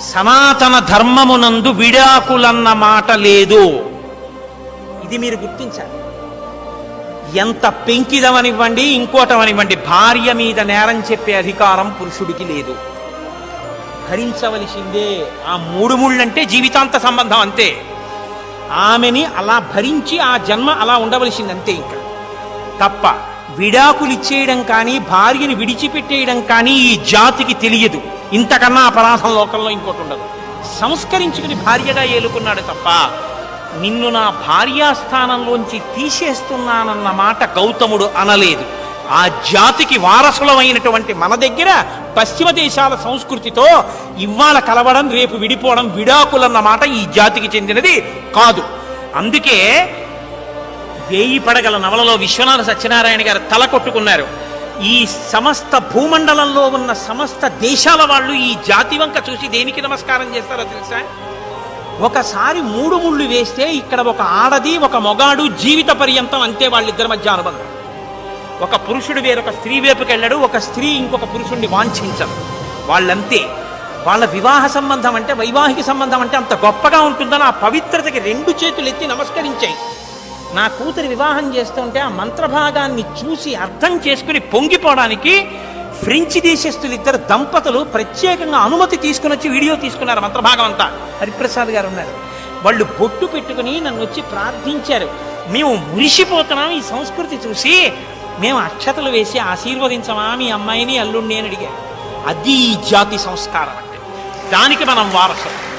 సనాతన ధర్మమునందు విడాకులన్న మాట లేదు. ఇది మీరు గుర్తించాలి. ఎంత పెంకిదమనివ్వండి ఇంకోటమనివ్వండి భార్య మీద నేరం చెప్పే అధికారం పురుషుడికి లేదు. భరించవలసిందే ఆ మూడు ముళ్ళంటే జీవితాంత సంబంధం అంతే. ఆమెని అలా భరించి ఆ జన్మ అలా ఉండవలసిందంతే ఇంకా. తప్ప విడాకులు ఇచ్చేయడం కానీ భార్యని విడిచిపెట్టేయడం కానీ ఈ జాతికి తెలియదు. ఇంతకన్నా అపరాధం లోకంలో ఇంకోటి ఉండదు. సంస్కరించుకుని భార్యగా ఏలుకున్నాడు తప్ప నిన్ను నా భార్యాస్థానంలోంచి తీసేస్తున్నానన్న మాట గౌతముడు అనలేదు. ఆ జాతికి వారసులమైనటువంటి మన దగ్గర పశ్చిమ దేశాల సంస్కృతితో ఇవాళ కలవడం రేపు విడిపోవడం విడాకులన్న మాట ఈ జాతికి చెందినది కాదు. అందుకే వేయి పడగల నవలలో విశ్వనాథ సత్యనారాయణ గారు తల కొట్టుకున్నారు. ఈ సమస్త భూమండలంలో ఉన్న సమస్త దేశాల వాళ్ళు ఈ జాతి వంక చూసి దేనికి నమస్కారం చేస్తారో తెలుసా? ఒకసారి మూడు ముళ్ళు వేస్తే ఇక్కడ ఒక ఆడది ఒక మొగాడు జీవిత పర్యంతం అంతే వాళ్ళిద్దరి మధ్య అనుబంధం. ఒక పురుషుడు వేరొక స్త్రీ వైపుకి వెళ్ళాడు ఒక స్త్రీ ఇంకొక పురుషుడిని వాంఛించరు వాళ్ళంతే. వాళ్ళ వివాహ సంబంధం అంటే వైవాహిక సంబంధం అంటే అంత గొప్పగా ఉంటుందని ఆ పవిత్రతకి రెండు చేతులు ఎత్తి నమస్కరించాయి. నా కూతురి వివాహం చేస్తుంటే ఆ మంత్రభాగాన్ని చూసి అర్థం చేసుకుని పొంగిపోవడానికి ఫ్రెంచ్ దేశస్తులు ఇద్దరు దంపతులు ప్రత్యేకంగా అనుమతి తీసుకుని వచ్చి వీడియో తీసుకున్నారు మంత్రభాగం అంతా. హరిప్రసాద్ గారు ఉన్నారు. వాళ్ళు బొట్టు పెట్టుకుని నన్ను వచ్చి ప్రార్థించారు. మేము మురిసిపోతున్నాం ఈ సంస్కృతి చూసి. మేము అక్షతలు వేసి ఆశీర్వదించమా మీ అమ్మాయిని అల్లుణ్ణి అని అడిగారు. అది జాతి సంస్కారం అంటే. దానికి మనం వారసులు.